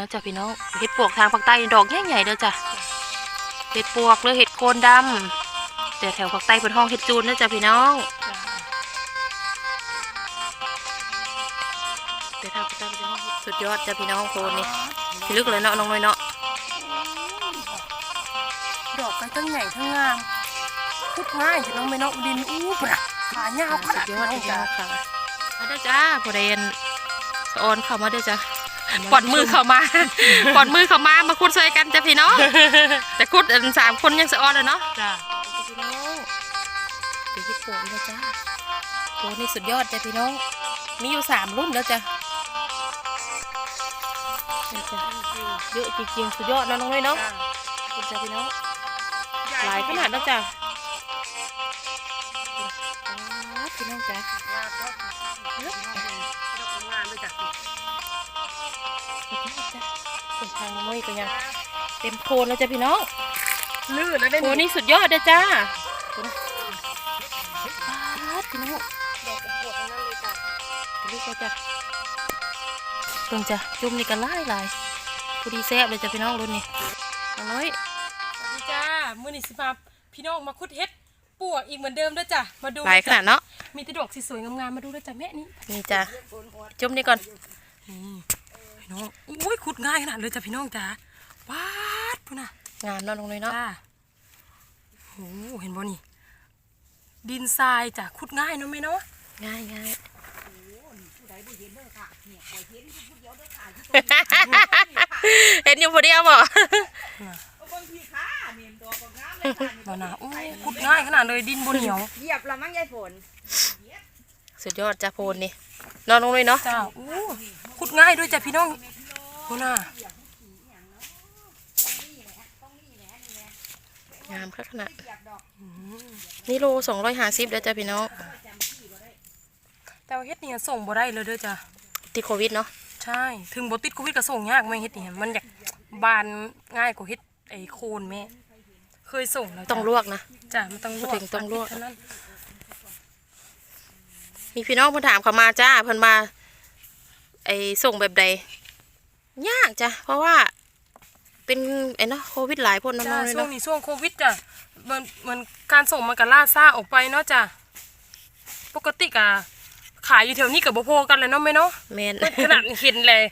นะจ๊ะพี่น้องเห็ดปวกทางภาคใต้ดอกใหญ่ๆเด้อจ้ะเห็ดปวกหรือเห็ดโคนดำแต่แถวภาคใต้เป็นห้องเห็ดจูนนะจ๊ะพี่น้องแต่ทางภาคใต้เป็นห้องเห็ดสุดยอดจ้ะพี่น้องโคนนี่พี่ลึกเลยเนาะน้องน้อยเนาะดอกก็ทั้งใหญ่ทั้งงามพุดง่ายจะน้องไม่นอกดินอู้ปะขายาวขสุนาดดยอดนี้จ้ะจ้ะค่ะมาเด้อจ้าบริเวณสะออนเข้ามาเด้อจ้ะ ปอดมือเข้ามาปอดมือเข้ามามาคุดใส่กันจ้ะพี่น้องแต่คุดอันสามคนยังสะออนเลยเนาะจ้ะพี่น้องเดี๋ยวพี่ปวดเลยจ้าโอ้นี่สุดยอดจ้ะพี่น้อง มีอยู่สามรุ่นแล้วจ้ะนี่จ้ะเยอะจริงๆสุดยอดเนาะน้องน้อยเนาะขอบคุณจ้ะพี่น้องหลายขนาดแล้วจ้ะอ๋อพี่น้องจ้ะ ยก็ยังเต็มโคนแล้วจ้ะพี่น้องลื่นแล้วได้โอ้นี่สุดยอดเลยจ้าดูนะป๊าดพี่น้องดอกปวดทั้งนั้นเลยจ้ะไปลูกเลยจ้ะเพิ่งจ้ะจุ่มนี่กันไล่ลายพอดีแซ่บเลยจ้ะพี่น้องรุ่นนี้เอาน้อยสวัสดีจ้ามื้อนี้สิมาพี่น้องมาคุดเฮ็ดปวกอีกเหมือนเดิมด้วยจ้ะมาดูหลายขนาดเนาะมีแต่ดอกสวยๆงามๆมาดูด้วยจ้ะแม่นี่นี่จ้ะจุ่มนี่ก่อนพี่ น้องอุ้ยขุดง่ายขนาดเลยจ้ะพี่น้องจ้ะว้าดพุ่นน่ะงามเนาะลงเลยเนาะจ้าโหเห็นบ่นี่ ดินทรายจ้ะขุดง่ายเนาะแม่เนาะง่ายง่ายเห็นอยู่พอดีเอาบ่บ่นะอู้ขุดง่ายขนาดเลยดินบ่เหนียวเหยียบละมั้งยายฝน สุดยอดจ้ะโพนนี่นอนลงเลยเนาะจ้าอู้ขุด ง่ายด้วยจ้ะพี่น้องโหน่ะงามค่ะขนาดนี่โลสองร้อยห้าสิบเด้อจ้ะพี่น้องแต่ว่าเฮ็ดนี่ส่งบ่ได้เลยเด้อจ้ะติดโควิดเนาะใช่ ถึงบ่ติดโควิดก็ส่งยากแม่เฮ็ดนี่มันอยากบานง่ายกว่าเฮ็ดไอ้โคนแม่เคยส่งแล้วจ้ะต้องลวกนะจ้ะมันต้องลวกพูดถึงต้องลวกเท่านั้นมีพี่น้องเพิ่นถามเขามาจ้าเพิ่นมา ไอ้ส่งแบบใดยากจ้ะเพราะว่าเป็นไอ้เนาะโควิดหลายพนน้จ้าองๆเลยช่วงเนาะนี้ช่วงโควิดจ้ะมันมันการส่งมันก็ล่าซ่าออกไปเนาะจ้ะปกติก็ขายอยู่แถวนี้กับบ่พอกันเลยเนาะแม่เนาะแมน เพิ่นขนาดเห็นเลย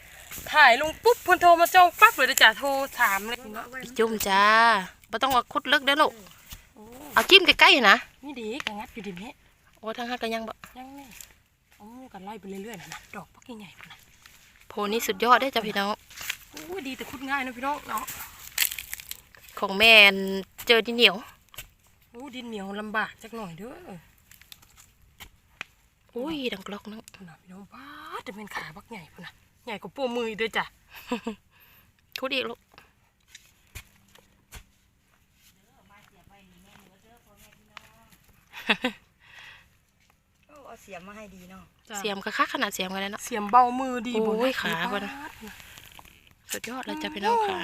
ถ่ายลงปุ๊บเพิ่นโทรมาจองปั๊บเลยเด้อจ้ะโทรถามเลยเนาะจุ่มจ้าบ่ต้องเอาคุดเลิกเด้อลูกเอาจิ้มใกล้ๆนะ นี่ดีกะงัดอยู่ดิแม่โอ้ทางฮักกันยังบ่ยังนี่โอ้ กันไล่ไปเรื่อยๆนะนะดอกปักใหญ่ๆนะโพนี่สุดยอดเด้อจ้ะพี่น้องโอ้ยดีแต่คุดง่ายนะพี่น้องเนาะของแม่นเจอดินเหนียวโอ้ดินเหนียวลำบากจักหน่อยเด้ออุ้ยดังกลอกเนาะพุ่นน่ะพี่น้องบ้าดจะเป็นขาบักใหญ่พุ่นน่ะใหญ่กว่าปัวมืออีกเด้อจ้ะคุดอีกลูกโอ้เอาเสียมมาให้ดีเนาะจ้ะ เสียมกะคักขนาดเสียมกันเลยเนาะเสียมเบามือดีบ่โอ้ยนะขาบ่นะสุดยอดเลยจ้ะพี่น้องค่ะ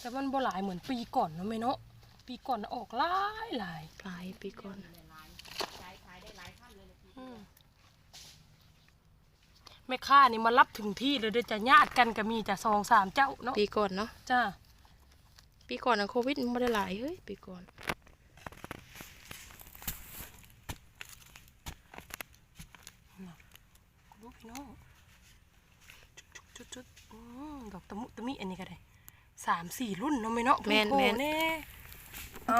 แต่มันบ่หลายเหมือนปีก่อนเนาะแม่เนาะปีก่อนน่ะออกหลายหลายหลายปีก่อนอืมแม่ค้านี่มารับถึงที่เลยเด้อจ้ะญาติกันก็มีจ้ะสองสามเจ้าเนาะปีก่อนเนาะจ้า ปีก่อนนะโควิดมันไม่ได้หลายเฮ้ยปีก่อนลูกพี่น้องจุดจุดจุดอืมดอกตะมุตะมิอันนี้ก็ได้สามสี่รุ่นเนาะไม่เนาะแม่นโอ้โหแม่นแน่เอา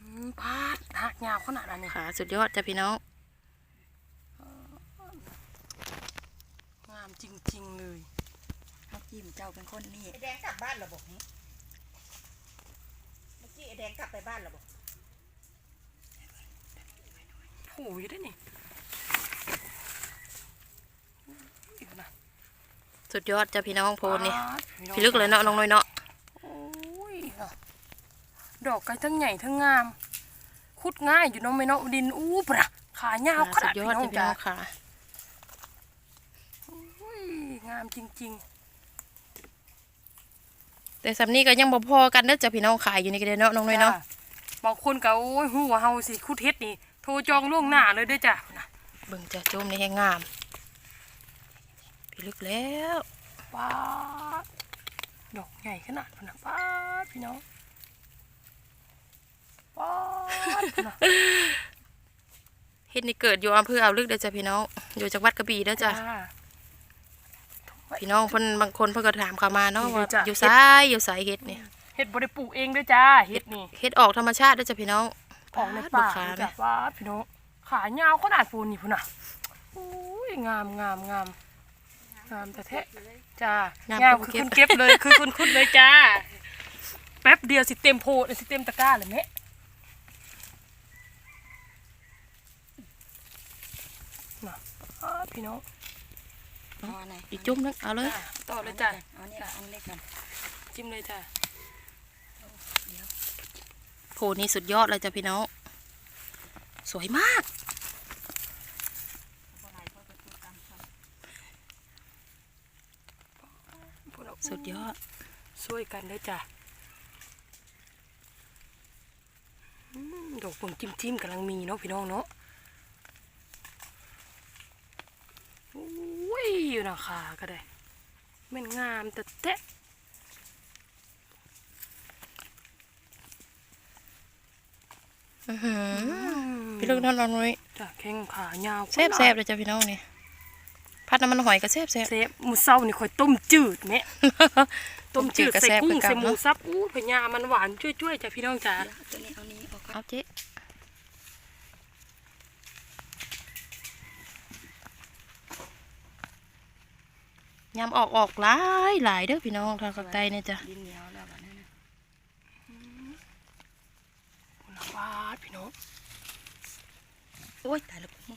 อืมพาดหักยาวขนาดนั้นนี่ขาสุดยอดจ้ะพี่น้องงามจริง ๆ เลย น้องจิ้มเจ้าเป็นคนนี่ไอแดงกลับบ้านเหรอบอกนี่เมื่อกี้ไอแดงกลับไปบ้านเหรอบอกโผล่ยได้นี่อีกนะสุดยอดจ้ะพี่น้องโพนนี่ปาดน้องพี่ลึกเลยเนาะน้องน้อยเนาะโอ้ยดอกไก่ทั้งใหญ่ทั้งงาม คุดง่ายอยู่เน้องไม่เนาะดินอู้ปะขายาวขสุนาดดยพี่อดน้อจ้ะงพี่จ้ะน้องค่ะอุ้ยงามจริง แต่สำนี้ก็ยังบ่พอกันเด้อจ้ะพี่น้องขายอยู่ในกระเดนเนาะน้องๆน้อยเนาะจ้บางคนก็โอ้ยฮู้ว่าเฮาสิคุดเฮ็ดนี่โทรจองล่วงหน้าเลยเด้อจ้ะนะเบิ่งจะโจมในแห่งงามพี่ลึกแล้วป้าดดอกใหญ่ขนาดนั้นนะป้าดพี่น้องป้าดพุ่นน่ะเฮ็ดนี่เกิดอยู่อำเภออ่าวลึกเด้อจ้ะพี่น้องอยู่จังหวัดกระบี่เด้อจ้ะจ้า พี่น้องเพิ่นบางคนเพิ่นก็ถามเข้ามาเนาะนี่ว่าเด้อจ้ะอยู่ซ้ายอยู่สายเฮ็ดเนี่ยเฮ็ดบ่ได้ปลูกเองเด้อจ้าเฮ็ดนี่เฮ็ดออกธรรมชาติเด้อจ้ะพี่น้องออกในป่าขาเลยไหมจ้ะป้าดพี่น้องขายาวขนาดปูนนี่พุ่นน่ะอุ้ยงามงามงามงามแต่แท้จ้างามคือคุณเก็บเลยคือคุณคุดเลยจ้าแป๊บเดียวสิเต็มโพดสิเต็มตะกร้าเลยแม่น่ะอ้าพี่น้อง เอาอันไหนอีกจุ่มนึงเอาเลยจ้ะต่อเลยจ้ะเอาเนี่ยอันเล็กกันจิ้มเลยจ้ะโพนี่สุดยอดเลยจ้ะพี่น้องสวยมากสุดยอดช่วยกันเลยจ้ะอืมดอกปงจิ้มจิ้มๆกำลังมีเนาะพี่น้องเนาะ อุ้ยอยู่นะขาก็ได้แมันงามแต่แตะอื้อหือพี่ลึกนั่นนอนไว้จ้ะแข้งขายาวแซ่บแซ่บเลยจ้ะพี่น้องนี่พัดน้ำมันหอยก็แซ่บแซ่บเซฟหมูเศร้านี่ค่อยต้มจืดแม่ต้มจืดต้มจืดก็ใส่แซ่บกุ้งคือกันใส่หมูเนาะสับอู้พญามันหวานช่วยๆจ้ะพี่น้องจ๋าเดี๋ยวตัวนี้เอานี้ออกก่อนเอาเจ๊ ยำออกออกหลายหลายเด้อพี่น้องทางภาคใต้เนี่ยจ้ะดินเหนียวแล้วแบบนั้นนะวาดพี่น้องโอ้ยตายแล้วกู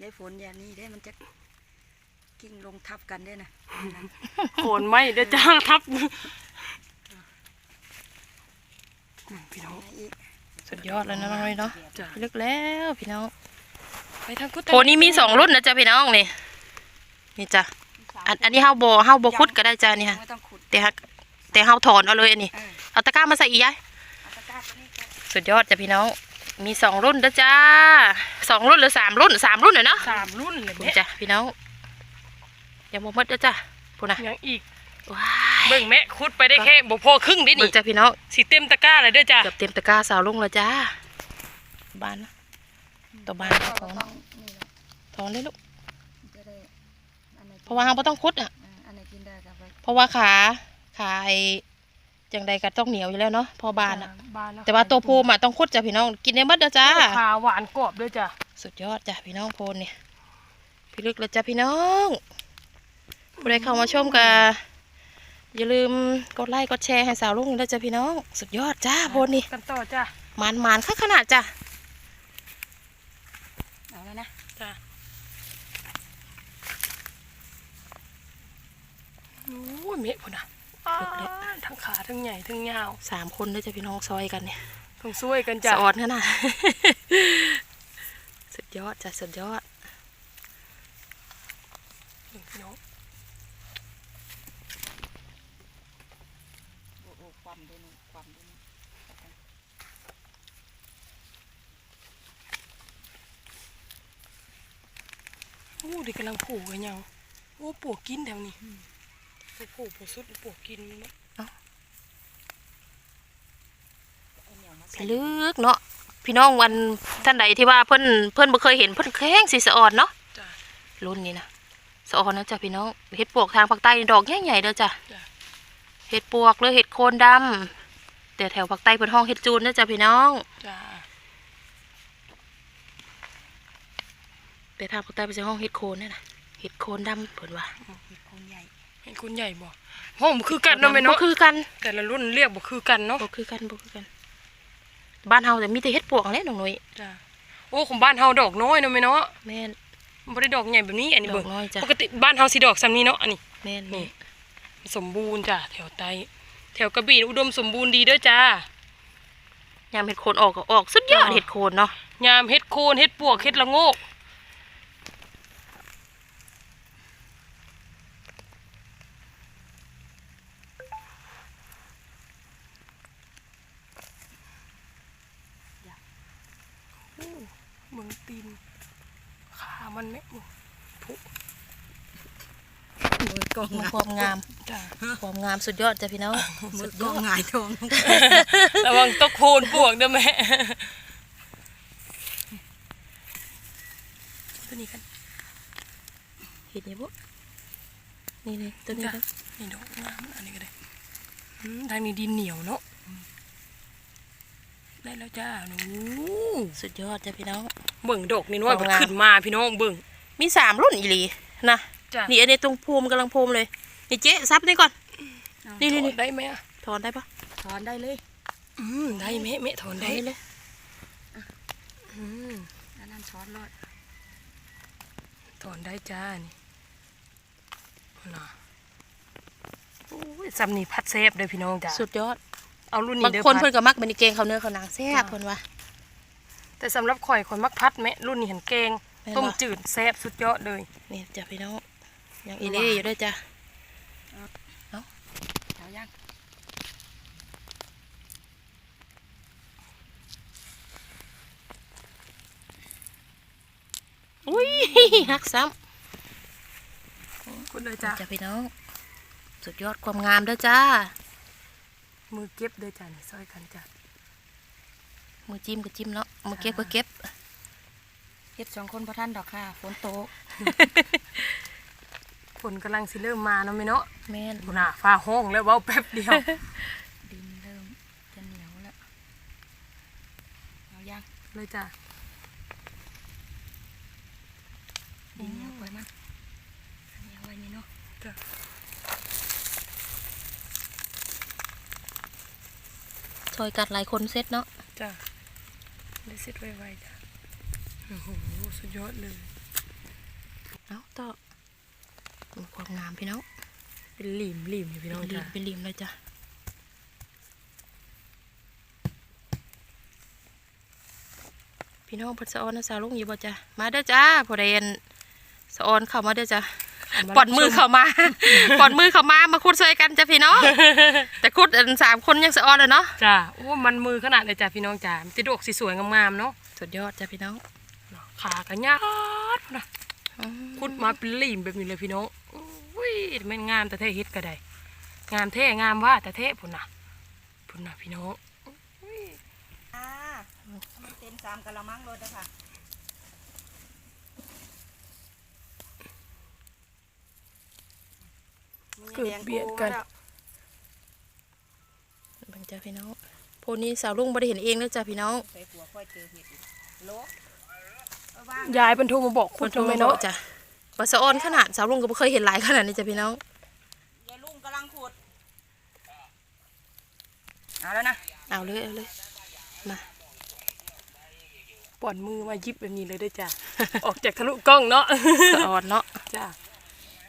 ได้ฝนอย่างนี้ได้มันจะกิ้งลงทับกันได้นะโขนไหมเดี๋ยวจ้าทับนี่ พี่น้องอีกสุดยอดเลยนะน้องน้อยเนาะจ้ะพี่ลึกแล้วพี่น้องไปทางกุฏโพนี้มีสองรุ่นนะจ๊ะพี่น้องนี่นี่จ้ะอันอันนี้เฮาโบเฮาโบคุดก็ได้จ้ะนี่ฮะไม่ต้องขุดแต่ฮะแต่เฮาถอนเอาเลยอันนี้เออเอาตะกร้ามาใส่อีกยายเอาตะกร้าตัวนี้ก่อนสุดยอดจ้ะพี่น้องมีสองรุ่นนะจ้าสองรุ่นหรือสามรุ่นสามรุ่นเลยเนาะสามรุ่นเลยพูนแม่จ้ะพี่น้องยังบ่หมดเด้อจ้ะพูนนะยังอีกว้าย เบิ่งแม่คุดไปได้แค่บ่พอครึ่งดิเบิ่นี่งจ้ะพี่น้องสิเต็มตะกร้าเลยเด้อจ้ะเกือบเต็มตะกร้าสาวลุงแล้วจ้าบ้านนะตัวบ้านก็ของต้องนี่แหละถอนเลยลูกจะได้อันไหนเพราะว่าเราไม่ต้องคุดอะเอออันไหนกินได้ก็ไปเพราะว่าขาขาไอจังใดก็ต้องเหนียวอยู่แล้วเนาะพอบานอะ บานล้วแต่ว่าตัวโพมอะต้องคุดจ้ะพี่น้องกินได้หมดเด้อจ้า ขาหวานกรอบด้วยจ้ะสุดยอดจ้ะพี่น้องโพนเนี่ยพี่ลึกแล้วจ้ะพี่น้องผู้ใดเข้ามาชมก็ อย่าลืมกดไลค์กดแชร์ให้สาวลุงด้วยจ้ะพี่น้องสุดยอดจ้าโพนนี่กันต่อจ้ะหมานหมานค่าขนาดจ้ะเอาแล้วนะจ้ะโอ้ยเมะพุ่นน่ะอ้ายทั้งขาทั้งใหญ่ทั้งยาวสามคนด้วยจ้ะพี่น้องซอยกันเนี่ยต้องช่วยกันจ้ะสะออนขนาดสุดยอดจ้ะสุดยอดพี่น้อง โอ้โห ความด้วยนู่นความด้วยนู่นโอ้ดิกำลังผูกกันยังโอ้ปวกกินแถวนี้ไปผูกปวกสุดปวกกินเนาะเอาเหนียวมาใส่พี่ลึกเนาะพี่น้องวันท่านใดที่ว่าเพิ่นเพิ่นบ่เคยเห็นเพิ่นแข้งสีสะออนเนาะจ้ะรุ่นนี้นะสะออนนะจ้ะพี่น้องเห็ดปวกทางภาคใต้นี่ดอกใหญ่ๆเด้อจ้ะจ้ะ เห็ดปวกหรือเห็ดโคนดำแต่แถวภาคใต้เพิ่นห้องเห็ดจูนนะจ้ะพี่น้องจ้าแต่ทางภาคใต้เป็นห้องเห็ดโคนนี่นะเห็ดโคนดำเพิ่นว่ามีคนใหญ่เห็นคุณใหญ่บ่ห้องบ่คือกันเนาะแม่บ่เนาะคือกัน แต่ละรุ่นเรียกบ่คือกันเนาะบ่คือกันบ่คือกัน บ้านเฮาแต่มีแต่เห็ดปวกแหละน้องหนุ่ยจ้าโอ้ของบ้านเฮาดอกน้อยเนาะแม่เนาะแม่นบ่ได้ดอกใหญ่แบบนี้อันนี้ดเบิ่องกน้อยจ้ะปกติบ้านเฮาสิดอกซ้ำนี้เนาะอันนี้แม่นนี่นี่ สมบูรณ์จ้ะแถวใต้แถวกระบี่อุดมสมบูรณ์ดีด้วยจ้ายามเห็ดโคนออกก็ออกสุดยอดเห็ดโคนเนาะยามเห็ดโคนเห็ดปวกเห็ดละโงกเมืองตีนขามันไม่ผุกองความงาม ความงามสุดยอดจ้ะพี่น้องมือกล้องหงายทองระวังตกโคลนปวกเด้อแม่ตัวนี้กันเห็นไหมบุ๊นี่เลยตัวนี้จ้ะครับนี่ดอกงามอันนี้ก็ได้อืมทางนี้ดินเหนียวเนาะได้แล้วจ้าหนูสุดยอดจ้ะพี่น้องเบิ่งดอกนี่น้อยเอามันงามขึ้นมาพี่น้องเบิ่งมีสามรุ่นอีหลีนะจ้ะนี่อันนี้ตรงภูมิกำลังภูมิเลย นี่เจ๊ซับนี่ก่อนนี่นี่นี่ได้ไหมอะถอนได้ปะถอนได้เลยอืมได้แม่แม่ถอนได้ได้เลยอืมอันนั้นช้อนรอดถอนได้จ้านี่น่ะโอ้ยซ้ำนี่พัดเซฟเลยพี่น้องจ้าสุดยอดเอารุ่นนี้บางเด้อคนพัเพิ่ดนก็มักเป็นเกงเขาวเนื้อเขาวหนังแซ่บเพิ่นว่าแต่สำหรับข่อยข่อยมักพัดแม่รุ่นนี้เห็นแกงแม่นบ่ต้มจืดแซ่บสุดยอดเลยนี่จ้ะพี่น้องยังอีเล่อยู่ด้วยจ้ะ เอายังอุ้ยฮักซ้คุณเลยำจ้าจ้ะพี่น้อง สุดยอดความงามเด้อจ้า มือเก็บเลยจ้านี่ซอยกันจ้ามือจิ้มก็จิ้มเนาะ มือเก็บก็เก็บเฮ็ดสองคนพระท่านดอกค่ะ ฝนตก ฝนกำลังสิเริ่มมาเนาะแม่เนาะแม่นพุ่นน่ะฟ้าห้องแล้วเว้าแป๊บเดียว ดินเริ่มจะเหนียวแล้วเอายังเลยจ้าดินเหนียวไปมั้งอันนี้เอาไว้นี่เนาะจ้าช่วยกัดหลายคนเซ็ตเนาะจ้าได้เสร็จไวๆจ้าโอ้โหสุดยอดเลย เอาต่อ ดูความงามพี่น้องเป็นหลิมหลิมอยู่พี่เป็น้องนริจ้ามเป็นริมเลยจ้ะพี่น้องเพัดสะออนนะสาวลุงอยู่บ่จ้ะมาเด้อจ้าพอเดนสะออนเข้ามาเด้อจ้ะปอดมือเข้ามาปอดมือเข้ามามาคุดใส่กันจ้ะพี่น้องแต่คุดอันสามคนยังสะออนเลยเนาะจ้าโอ้มันมือขนาดเลยจ้าพี่น้องจ้ามันจะดอกสีสวยงามๆเนาะสุดยอดจ้ะพี่น้องขากันยาดพุ่นนะ คุดมาเป็นหลิมแบบนี้เลยพี่น้องอุ้ยแม่นงามแต่แท้เฮ็ดก็ได้งามแท้งามว่าแต่แท้พุ่นน่ะพุ่นน่ะพี่น้องอ่ามันเต็มสามกะละมังเลยเด้อค่ะเกิดเบียดกันเบังจ้ะพี่น้องพวกนี้สาวลุงไม่ได้เห็นเองนะจ้ะพี่น้องใส่หัวค่อยเจอเห็ดอีกโลเอาว่าง ยายเป็นโทรมาบอกคคุนดโทรทำไมมาบอเนาะกจ้ะว่าสะออนขนาดสาวลุงก็ไม่เคยเห็นหลายขนาดนี้จ้ะพี่น้องยายลุงกำลังขุดเอาแล้วนะเอาเลยเอาเลยมาปอนมือมายิบแบบนี้เลยเด้วยจ้าออกจากทะลุกล้องเนาะสะออนเนาะจ้า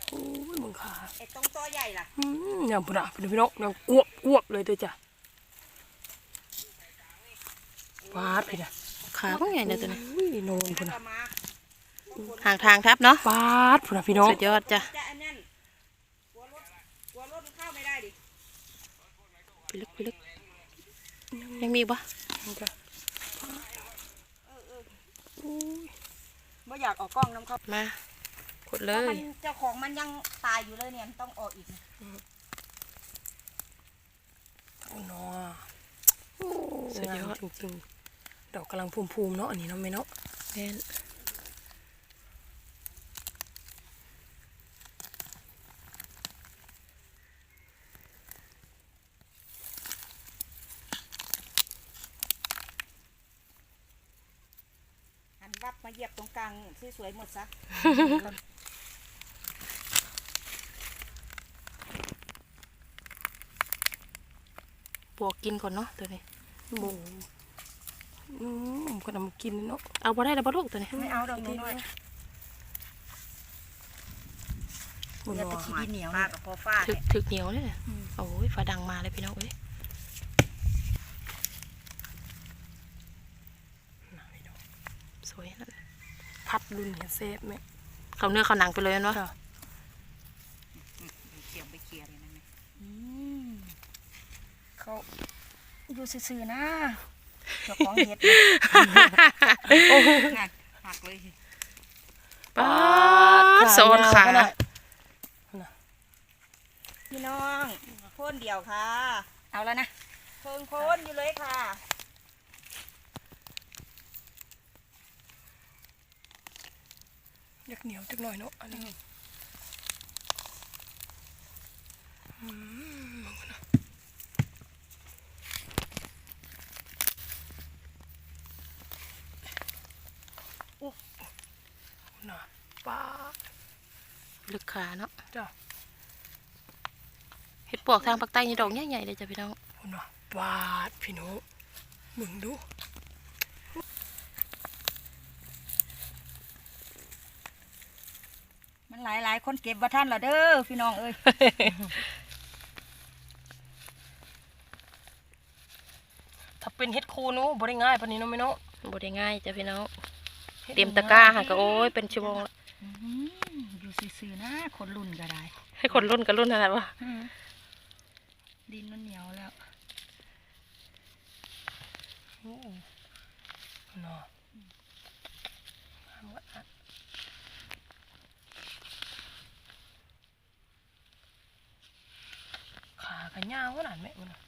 โอ้ยมึงขาไอ้ตรงตัวใหญ่ล่ะอืมเนี่ยพุ่นน่ะพี่น้องเนี่ยอ้วบอ้วบเลยเด้อจ้าฟาดพี่น่ะขาเพิ่งใหญ่เนี่ยตัวนี้อุ้ย โนนพุ่นก็น่ะมาห่างทางทับเนาะฟาดพุ่นน่ะพี่น้องสุดยอดจ้ะจะอันนั้นกลัวรถกลัวรถมันเข้าไม่ได้ดิไปลึกไปลึกยังมีอีกปะจ้ะไม่อยากออกกล้องน้ำเขามาขุดเลเพราะยมันเจ้าของมันยังตายอยู่เลยเนี่ยมันต้องออกอีกนะโอ้เนาะสุดยอดจริงๆ ดอกกำลังพูมๆเนาะอันนี้เนาะไม่เนาะแม่นหันวับมาเหยียบตรงกลางสวยๆหมดซะปวกกินก่อนเนาะตัวนี้โบ อืมก็นำมากินเนาะเอาบ่ได้แล้วบ่ลูกตัวนี้ไม่เอาดอกน้อยบนๆอย่านัไปวขี้ดินเหนียวฟากับพอฟาดถึกถึกเหนียวเลยเนี่ยโอ้ยฟ้าดังมาเลยพี่น้องเอ้ยสวยนั่นพัดรุ่นเห็นเซฟไหมเขาเนื้อเขาหนังไปเลยเนาะจ้ะเขียงไปเขียเลยนะเขาอยู่ซื่อๆนะ เจ้าของเห็ดนะโอ้นั่นหักเลยป้าดโซนขาขนาดพี่น้องโคนเดียวค่ะ เอาแล้วนะเพิงโคนอยู่เลยค่ะอยากเหนียวจักหน่อยเนาะอันนี้อืมมึงนะอุ๊น่ะ ป้าดลึกขาเนาะจ้ะเห็ดปวกทางภาคใต้นี่ดอกใหญ่ๆเลยจ้ะพี่น้องพุ่นน่ะปาดพี่น้องมึงดูมันหลายหลายๆคนเก็บว่าท่านละเด้อพี่น้องเอ้ยถ้าเป็นเฮ็ดคูนู้บ่ได้ง่ายปานนี้เนาะแม่เนาะบ่ได้ง่ายจ้ะพี่น้องเตรียมตะกร้าหาก็โอ้ยเป็นชั่วโมงละ อื้อหืออยู่ซื่อๆนะคนรุ่นก็ได้ ให้คนรุ่นกับรุ่นอะไรวะดินมันเหนียวแล้วโอ้เนาะงามว่ะขากันยาวขนาดแม่มันน่ะ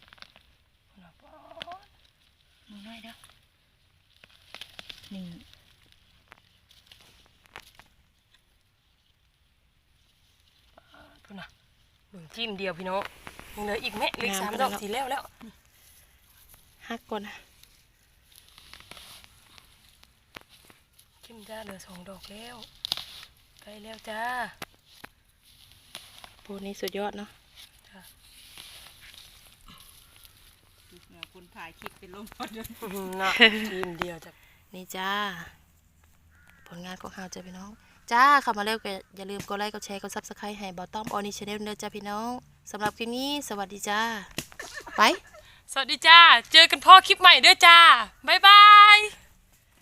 พุ่นน่ะปาด มือน้อยเด้อนี่ พุ่นน่ะเบิ่ง จิ้มเดียวพี่น้องยังเหลืออีกแม่เหล็กสามดอกสีแล้วแล้วฮักก่อนนะจิ้มจ้าเหลือสองดอกแล้วใกล้แล้วจ้าโพนี้สุดยอดเนาะจ้าคนถ่ายคลิปเป็นลมพอดอื้อหือน่ะจิ้มเดียวจ้ะนี่จ้า ผลงานของเฮาจ้ะพี่น้อง จ้าเข้ามาเร็วก็อย่าลืมกดไลค์กดแชร์กดซับสไครต์ให้บอต้อมออนิชแนลเด้อจ้าพี่น้องสำหรับคลิปนี้สวัสดีจ้า ไป สวัสดีจ้า เจอกันพ่อคลิปใหม่เด้อจ้า บ๊ายบาย